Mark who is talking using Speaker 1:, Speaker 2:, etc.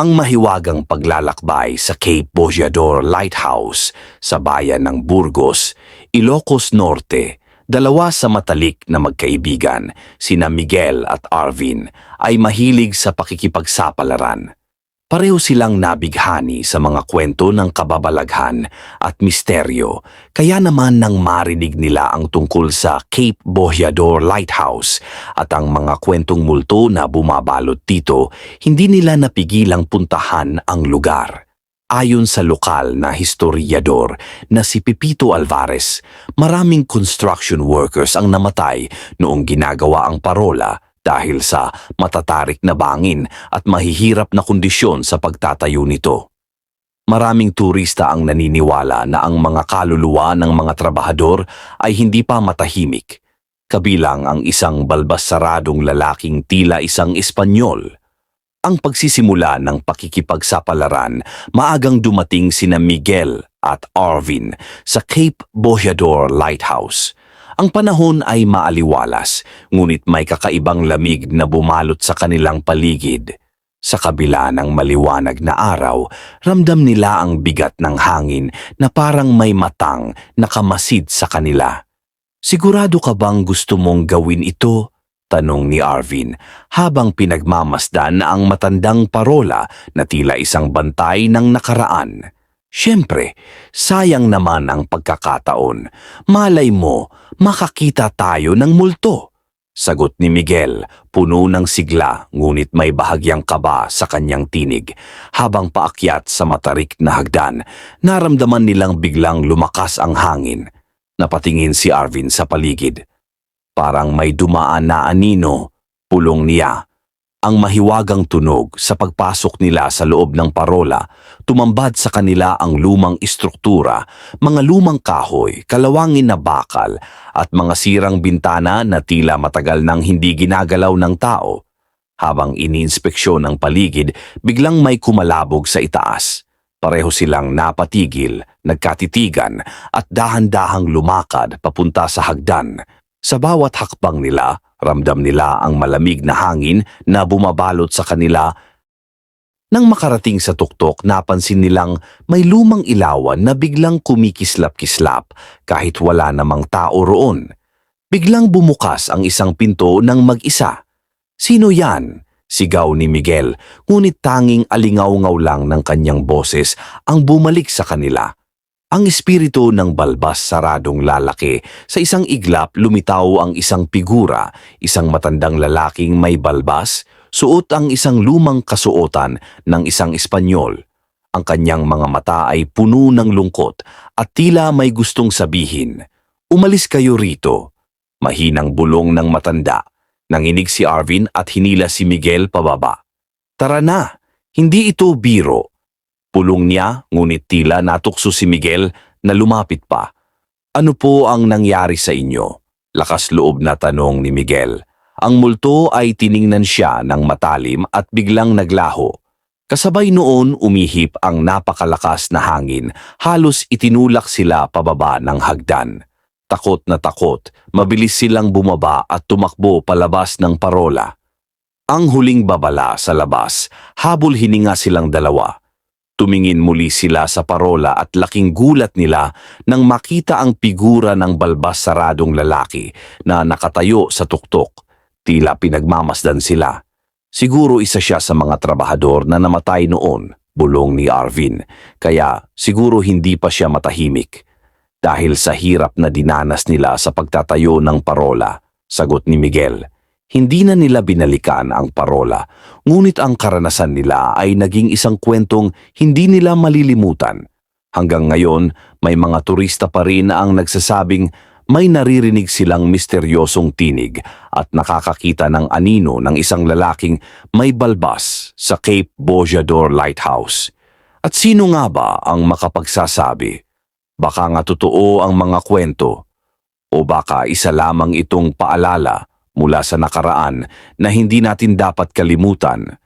Speaker 1: ang mahiwagang paglalakbay sa Cape Bojador Lighthouse sa bayan ng Burgos, Ilocos Norte, dalawa sa matalik na magkaibigan, sina Miguel at Arvin, ay mahilig sa pakikipagsapalaran. Pareho silang nabighani sa mga kwento ng kababalaghan at misteryo, kaya naman nang marinig nila ang tungkol sa Cape Bojador Lighthouse at ang mga kwentong multo na bumabalot dito, hindi nila napigilang puntahan ang lugar. Ayon sa lokal na historiador na si Pipito Alvarez, maraming construction workers ang namatay noong ginagawa ang parola dahil sa matatarik na bangin at mahihirap na kondisyon sa pagtatayo nito. Maraming turista ang naniniwala na ang mga kaluluwa ng mga trabahador ay hindi pa matahimik, kabilang ang isang balbasaradong lalaking tila isang Espanyol. Ang pagsisimula ng pakikipagsapalaran, maagang dumating sina Miguel at Arvin sa Cape Bojador Lighthouse. Ang panahon ay maaliwalas, ngunit may kakaibang lamig na bumalot sa kanilang paligid. Sa kabila ng maliwanag na araw, ramdam nila ang bigat ng hangin na parang may matang nakamasid sa kanila. Sigurado ka bang gusto mong gawin ito? Tanong ni Arvin habang pinagmamasdan na ang matandang parola na tila isang bantay ng nakaraan. Siyempre, sayang naman ang pagkakataon. Malay mo, makakita tayo ng multo. Sagot ni Miguel, puno ng sigla ngunit may bahagyang kaba sa kanyang tinig. Habang paakyat sa matarik na hagdan, naramdaman nilang biglang lumakas ang hangin. Napatingin si Arvin sa paligid. Parang may dumaan na anino, pulong niya. Ang mahiwagang tunog sa pagpasok nila sa loob ng parola, tumambad sa kanila ang lumang istruktura, mga lumang kahoy, kalawangin na bakal, at mga sirang bintana na tila matagal nang hindi ginagalaw ng tao. Habang iniinspeksyon ang paligid, biglang may kumalabog sa itaas. Pareho silang napatigil, nagkatitigan, at dahan-dahang lumakad papunta sa hagdan. Sa bawat hakbang nila, ramdam nila ang malamig na hangin na bumabalot sa kanila. Nang makarating sa tuktok, napansin nilang may lumang ilawan na biglang kumikislap-kislap kahit wala namang tao roon. Biglang bumukas ang isang pinto ng mag-isa. Sino yan? Sigaw ni Miguel, ngunit tanging alingaw-ngaw lang ng kanyang boses ang bumalik sa kanila. Ang espiritu ng balbas saradong lalaki, sa isang iglap lumitaw ang isang figura, isang matandang lalaking may balbas, suot ang isang lumang kasuotan ng isang Espanyol. Ang kanyang mga mata ay puno ng lungkot at tila may gustong sabihin, Umalis kayo rito. Mahinang bulong ng matanda. Nanginig si Arvin at hinila si Miguel pababa. Tara na, hindi ito biro. Pulong niya, ngunit tila natukso si Miguel na lumapit pa. Ano po ang nangyari sa inyo? Lakas loob na tanong ni Miguel. Ang multo ay tiningnan siya ng matalim at biglang naglaho. Kasabay noon umihip ang napakalakas na hangin, halos itinulak sila pababa ng hagdan. Takot na takot, mabilis silang bumaba at tumakbo palabas ng parola. Ang huling babala sa labas, habol hininga silang dalawa. Tumingin muli sila sa parola at laking gulat nila nang makita ang figura ng balbas saradong lalaki na nakatayo sa tuktok. Tila pinagmamasdan sila. Siguro isa siya sa mga trabahador na namatay noon, bulong ni Arvin, kaya siguro hindi pa siya matahimik. Dahil sa hirap na dinanas nila sa pagtatayo ng parola, sagot ni Miguel. Hindi na nila binalikan ang parola, ngunit ang karanasan nila ay naging isang kwentong hindi nila malilimutan. Hanggang ngayon, may mga turista pa rin ang nagsasabing may naririnig silang misteryosong tinig at nakakakita ng anino ng isang lalaking may balbas sa Cape Bojador Lighthouse. At sino nga ba ang makapagsasabi? Baka nga totoo ang mga kwento o baka isa lamang itong paalala mula sa nakaraan na hindi natin dapat kalimutan